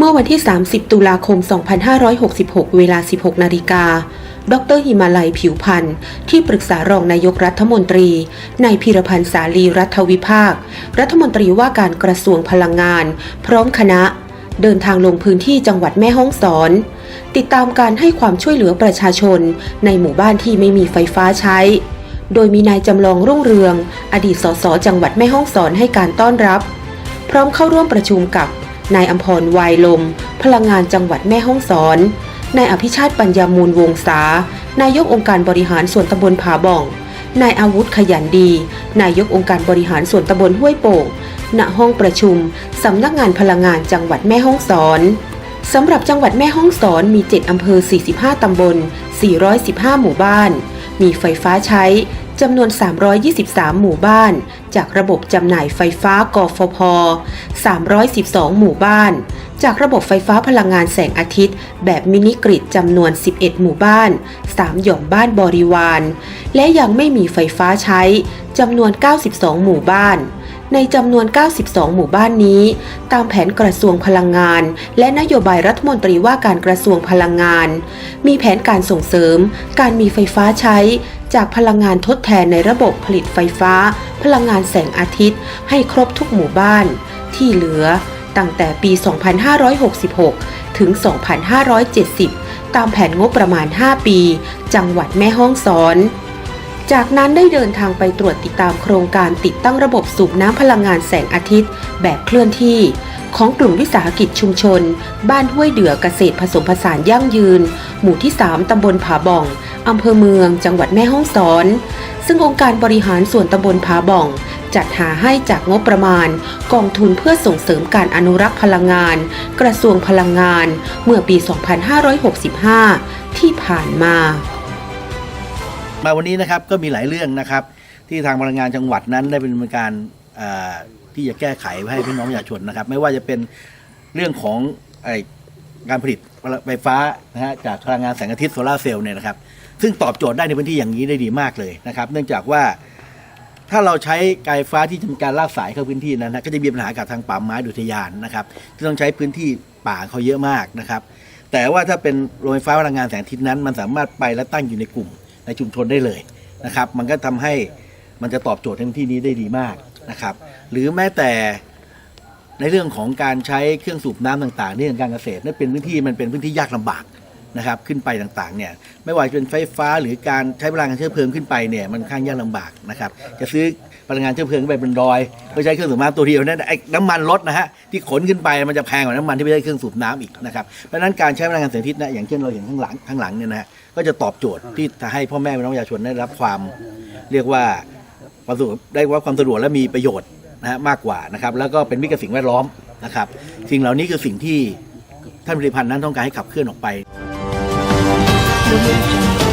เมื่อวันที่ 30 ตุลาคม 2566 เวลา 16 นาฬิกา ดรหิมาลัยผิวพันธ์ ที่ปรึกษารองนายกรัฐมนตรี นายพีรพันธ์สาลีรัฐวิภาค รัฐมนตรีว่าการกระทรวงพลังงาน พร้อมคณะ เดินทางลงพื้นที่จังหวัดแม่ฮ่องสอน ติดตามการให้ความช่วยเหลือประชาชน ในหมู่บ้านที่ไม่มีไฟฟ้าใช้ โดยมีนายจำลองรุ่งเรือง อดีตสสจังหวัดแม่ฮ่องสอนให้การต้อนรับ พร้อมเข้าร่วมประชุมกับ นายอัมพรวายลม พลังงานจังหวัดแม่ฮ่องสอน นายอภิชาติปัญญามูลวงศานายกองค์การบริหารส่วนตำบลผาบ่อง นายอาวุธขยันดี นายกองค์การบริหารส่วนตำบลห้วยโป่ง ณ ห้องประชุม สำนักงานพลังงานจังหวัดแม่ฮ่องสอน สำหรับจังหวัดแม่ฮ่องสอนมี 7 อำเภอ 45 ตำบล 415 หมู่บ้าน มีไฟฟ้าใช้จำนวน 323 หมู่บ้าน จากระบบจำหน่ายไฟฟ้ากฟพ 312 หมู่บ้าน จากระบบไฟฟ้าพลังงานแสงอาทิตย์ แบบมินิกริดจำนวน 11 หมู่บ้าน 3 หย่อมบ้านบริวาร และยังไม่มีไฟฟ้าใช้จำนวน 92 หมู่บ้าน ในจำนวน 92 หมู่บ้านนี้ ตามแผนกระทรวงพลังงาน และนโยบายรัฐมนตรีว่าการกระทรวงพลังงาน มีแผนการส่งเสริม การมีไฟฟ้าใช้ จากพลังงานทดแทนในระบบผลิตไฟฟ้า พลังงานแสงอาทิตย์ ให้ครบทุกหมู่บ้าน ที่เหลือ ตั้งแต่ปี 2566 ถึง 2570 ตามแผนงบประมาณ 5 ปี จังหวัดแม่ฮ่องสอน จากนั้นได้เดินทางไปตรวจติดตามโครงการติดตั้งระบบสูบน้ำพลังงานแสงอาทิตย์ แบบเคลื่อนที่ ของกลุ่มวิสาหกิจชุมชน บ้านห้วยเดือเกษตรผสมผสานยั่งยืน หมู่ที่ 3 ตำบลผาบ่อง อำเภอเมือง จังหวัดแม่ฮ่องสอน ซึ่งองค์การบริหารส่วนตำบลผาบ่อง จัดหาให้จากงบประมาณ กองทุนเพื่อส่งเสริมการอนุรักษ์พลังงาน กระทรวงพลังงาน เมื่อปี 2565 ที่ผ่านมา มาวันนี้นะครับก็มีหลายเรื่องนะครับ ที่ทางพลังงานจังหวัดนั้นได้เป็นการที่จะแก้ไขให้พี่น้องประชาชนนะครับ ไม่ว่าจะเป็นเรื่องของอการผลิตไฟฟ้านะฮะจากพลังงานแสงอาทิตย์โซลาเซลล์เนี่ยนะครับ ซึ่งตอบโจทย์ได้ในพื้นที่อย่างนี้ได้ดีมากเลยนะครับ เนื่องจากว่าถ้าเราใช้การไฟฟ้าที่ทำการลากสายเข้าพื้นที่นั้นนะก็จะมีปัญหากับทางป่าไม้ดุทยานนะครับที่ต้องใช้พื้นที่ป่าเขาเยอะมากนะครับ แต่ว่าถ้าเป็นโรงไฟฟ้าพลังงานแสงอาทิตย์นั้น มันสามารถไปและตั้งอยู่ในกลุ่ม ในชุมชนได้เลยนะครับ มันก็ทำให้มันจะตอบโจทย์ในที่นี้ได้ดีมากนะครับ หรือแม้แต่ในเรื่องของการใช้เครื่องสูบน้ำต่างๆ ในเรื่องการเกษตรนั่นเป็นพื้นที่มันเป็นพื้นที่ยากลำบาก นะครับขึ้นไปต่างๆเนี่ยไม่ว่าจะเป็นไฟฟ้าหรือการใช้พลังงานเชื้อเพลิงขึ้นไปเนี่ยมันค่อนข้างยากลำบากนะครับจะซื้อพลังงานเชื้อเพลิงขึ้นไปบนดอยเพื่ใช้เครื่องสูบน้ำตัวเดียวนั่นไอ้น้ำมันรถนะฮะที่ขนขึ้นไปมันจะแพงกว่าน้ำมันที่ไม่ได้เครื่องสูบน้ำอีกนะครับเพราะนั้นการใช้พลังงานแสงอาทิตย์นะอย่างเช่นเราเห็นข้างหลังข้างหลังเนี่ยนะฮะก็จะตอบโจทย์ที่จะให้พ่อแม่พี่น้องประชาชนได้รับความเรียกว่าความสะดวกได้รับความสะดวกและมีประโยชน์นะฮะมากกว่านะครับแล้วก็เป็นมิตรกับสิ่งแวดล้อมนะครับสิ่งเหล่านี้คือสิ่งที่ท่านผลิตภัณฑ์นั้นต้องการให้ขับเคลื่อนออกไป Silverton.